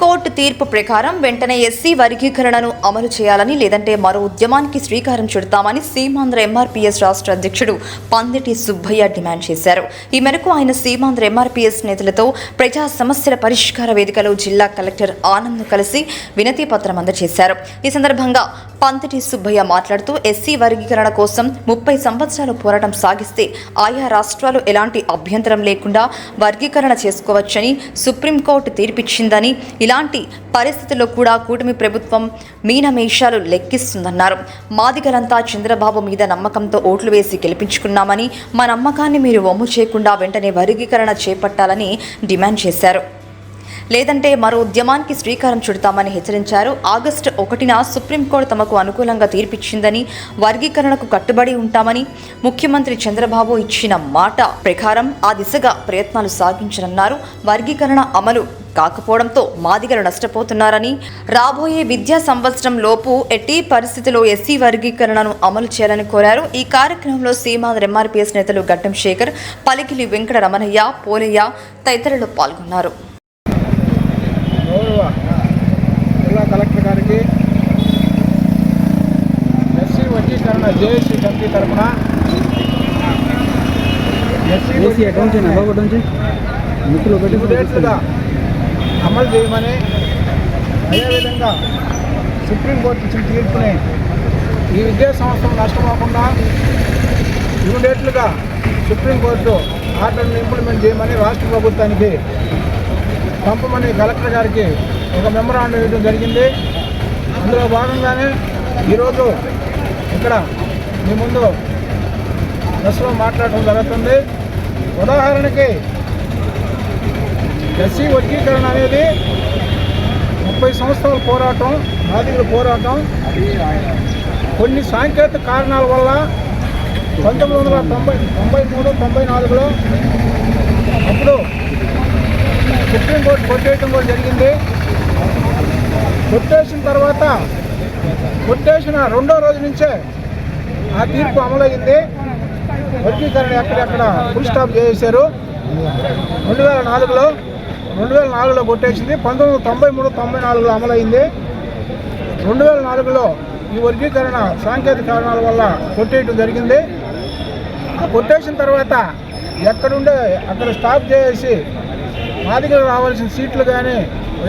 తీర్పు ప్రకారం వెంటనే ఎస్సీ వర్గీకరణను అమలు చేయాలని లేదంటే మరో ఉద్యమానికి శ్రీకారం చుడతామని సీమాంధ్ర ఎంఆర్పీఎస్ రాష్ట్ర అధ్యక్షుడు పందిటి సుబ్బయ్య డిమాండ్ చేశారు. ఈ మేరకు ఆయన సీమాంధ్ర ఎంఆర్పీఎస్ నేతలతో ప్రజా సమస్యల పరిష్కార వేదికలో జిల్లా కలెక్టర్ ఆనంద్ కలిసి వినతి పత్రం అందజేశారు. ఈ సందర్భంగా పంతటి సుబ్బయ్య మాట్లాడుతూ ఎస్సీ వర్గీకరణ కోసం ముప్పై సంవత్సరాలు పోరాటం సాగిస్తే ఆయా రాష్ట్రాలు ఎలాంటి అభ్యంతరం లేకుండా వర్గీకరణ చేసుకోవచ్చని సుప్రీంకోర్టు తీర్పిచ్చిందని ఇలాంటి పరిస్థితుల్లో కూడా కూటమి ప్రభుత్వం మీనమేషాలు లెక్కిస్తుందన్నారు. మాదిగలంతా చంద్రబాబు మీద నమ్మకంతో ఓట్లు వేసి గెలిపించుకున్నామని మా నమ్మకాన్ని మీరు వమ్ము చేయకుండా వెంటనే వర్గీకరణ చేపట్టాలని డిమాండ్ చేశారు. లేదంటే మరో ఉద్యమానికి శ్రీకారం చుడతామని హెచ్చరించారు. ఆగస్టు ఒకటిన సుప్రీంకోర్టు తమకు అనుకూలంగా తీర్పిచ్చిందని వర్గీకరణకు కట్టుబడి ఉంటామని ముఖ్యమంత్రి చంద్రబాబు ఇచ్చిన మాట ప్రకారం ఆ దిశగా ప్రయత్నాలు సాగించనున్నారు. వర్గీకరణ అమలు కాకపోవడంతో మాదిగలు నష్టపోతున్నారని రాబోయే విద్యా సంవత్సరం లోపు ఎట్టి పరిస్థితిలో ఎస్సీ వర్గీకరణను అమలు చేయాలని కోరారు. ఈ కార్యక్రమంలో సీమాంధ్ర ఎంఆర్పీఎస్ నేతలు గడ్డం శేఖర్ పలికిలి వెంకట రమణయ్య పోలయ్య తదితరులు పాల్గొన్నారు. గౌరవ జిల్లా కలెక్టర్ గారికి ఎస్సీ వర్గీకరణ జేఏసీ కమిటీ తరఫున. ఎస్సీ ఇమీడియట్గా అమలు చేయమని అదేవిధంగా సుప్రీంకోర్టు ఇచ్చిన తీర్పుని ఈ విద్యా సంవత్సరం నష్టపోకుండా ఇమీడియట్లుగా సుప్రీంకోర్టు ఆర్డర్ని ఇంప్లిమెంట్ చేయమని రాష్ట్ర ప్రభుత్వానికి పంపమని కలెక్టర్ గారికి ఒక మెమరాండం ఇవ్వడం జరిగింది. అందులో భాగంగానే ఈరోజు ఇక్కడ మీ ముందు బస్సులో మాట్లాడటం జరుగుతుంది. ఉదాహరణకి ఎస్సీ వర్గీకరణ అనేది ముప్పై సంవత్సరాల పోరాటం బాధితుల పోరాటం. కొన్ని సాంకేతిక కారణాల వల్ల పంతొమ్మిది వందల తొంభై తొంభై మూడు తొంభై నాలుగులో అప్పుడు కొట్టేయటం కూడా జరిగింది. కొట్టేసిన తర్వాత కొట్టేసిన రెండో రోజు నుంచే ఆ తీర్పు అమలయ్యింది. వర్గీకరణ ఎక్కడెక్కడ ఫుల్ స్టాప్ చేసేశారు. రెండు వేల నాలుగులో రెండు వేల నాలుగులో కొట్టేసింది. పంతొమ్మిది వందల తొంభై మూడు తొంభై నాలుగులో అమలైంది రెండు వేల నాలుగులో ఈ వర్గీకరణ సాంకేతిక కారణాల వల్ల కొట్టేయటం జరిగింది. ఆ కొట్టేసిన తర్వాత ఎక్కడుండే అక్కడ స్టాప్ చేసి మాదిగలు రావాల్సిన సీట్లు కానీ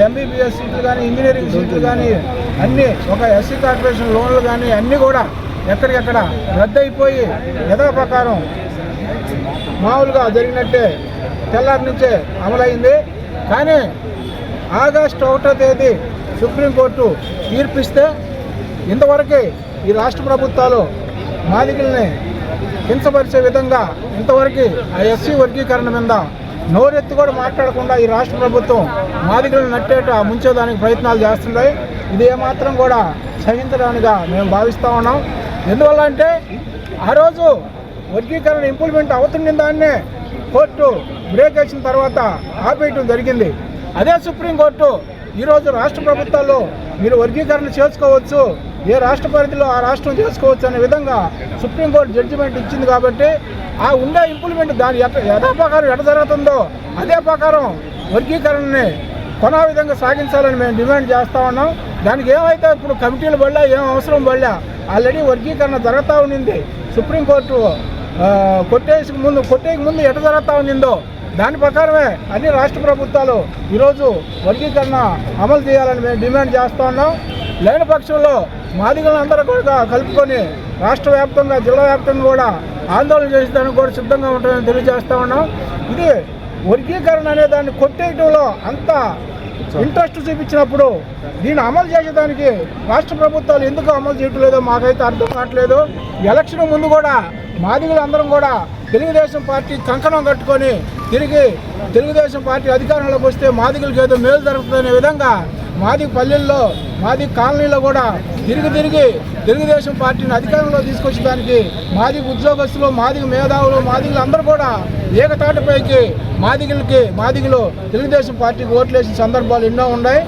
ఎంబీబీఎస్ సీట్లు కానీ ఇంజనీరింగ్ సీట్లు కానీ అన్నీ ఒక ఎస్సీ కార్పొరేషన్ లోన్లు కానీ అన్నీ కూడా ఎక్కడికెక్కడ రద్దయిపోయి యథా ప్రకారం మామూలుగా జరిగినట్టే తెల్లారి నుంచే అమలైంది. కానీ ఆగస్టు ఒకటో తేదీ సుప్రీంకోర్టు తీర్పిస్తే ఇంతవరకు ఈ రాష్ట్ర ప్రభుత్వాలు మాదిగల్ని కించపరిచే విధంగా ఇంతవరకు ఆ ఎస్సీ వర్గీకరణ మీద నోరెత్తి కూడా మాట్లాడకుండా ఈ రాష్ట్ర ప్రభుత్వం మాదిగలను నట్టేట ముంచేదానికి ప్రయత్నాలు చేస్తున్నాయి ఇది ఏమాత్రం కూడా సహించడానిగా మేము భావిస్తూ ఉన్నాం. ఎందువల్ల అంటే ఆ రోజు వర్గీకరణ ఇంప్లిమెంట్ అవుతున్న దాన్నే కోర్టు బ్రేక్ వేసిన తర్వాత ఆపేయటం జరిగింది. అదే సుప్రీంకోర్టు ఈరోజు రాష్ట్ర ప్రభుత్వాలు మీరు వర్గీకరణ చేసుకోవచ్చు ఏ రాష్ట్ర పరిధిలో ఆ రాష్ట్రం చేసుకోవచ్చు అనే విధంగా సుప్రీంకోర్టు జడ్జిమెంట్ ఇచ్చింది కాబట్టి ఆ ఉండే ఇంప్లిమెంట్ దాని ఎట్ట యథా ప్రకారం ఎట జరుగుతుందో అదే ప్రకారం వర్గీకరణని కొనా విధంగా సాగించాలని మేము డిమాండ్ చేస్తూ ఉన్నాం. దానికి ఏమైతే ఇప్పుడు కమిటీలు పడలా ఏం అవసరం పడలా ఆల్రెడీ వర్గీకరణ జరుగుతూ ఉండింది సుప్రీంకోర్టు కొట్టేసి ముందు కొట్టేకి ముందు ఎట జరుగుతూ ఉండిందో దాని ప్రకారమే అన్ని రాష్ట్ర ప్రభుత్వాలు ఈరోజు వర్గీకరణ అమలు చేయాలని మేము డిమాండ్ చేస్తూ ఉన్నాం. లేని పక్షంలో మాదిగలందరూ కూడా కలుపుకొని రాష్ట్ర వ్యాప్తంగా జిల్లా వ్యాప్తంగా కూడా ఆందోళన చేసేదానికి కూడా సిద్ధంగా ఉంటుందని తెలియజేస్తా ఉన్నాం. ఇది వర్గీకరణ అనే దాన్ని కొట్టేయటంలో అంత ఇంట్రెస్ట్ చూపించినప్పుడు దీన్ని అమలు చేసేదానికి రాష్ట్ర ప్రభుత్వాలు ఎందుకు అమలు చేయటం లేదో మాకైతే అర్థం కావట్లేదు. ఎలక్షన్ ముందు కూడా మాదిగలు అందరం కూడా తెలుగుదేశం పార్టీ కంకణం కట్టుకొని తిరిగి తెలుగుదేశం పార్టీ అధికారంలోకి వస్తే మాదిగులకి ఏదో మేలు జరుగుతుందనే విధంగా మాది పల్లెల్లో మాది కాలనీలో కూడా తిరిగి తిరిగి తెలుగుదేశం పార్టీని అధికారంలో తీసుకొచ్చడానికి మాది ఉద్యోగస్తులు మాదిగ మేధావులు మాదిగులు అందరూ కూడా ఏకతాటిపైకి మాదిగులకి మాదిగులు తెలుగుదేశం పార్టీకి ఓట్లేసిన సందర్భాలు ఎన్నో ఉన్నాయి.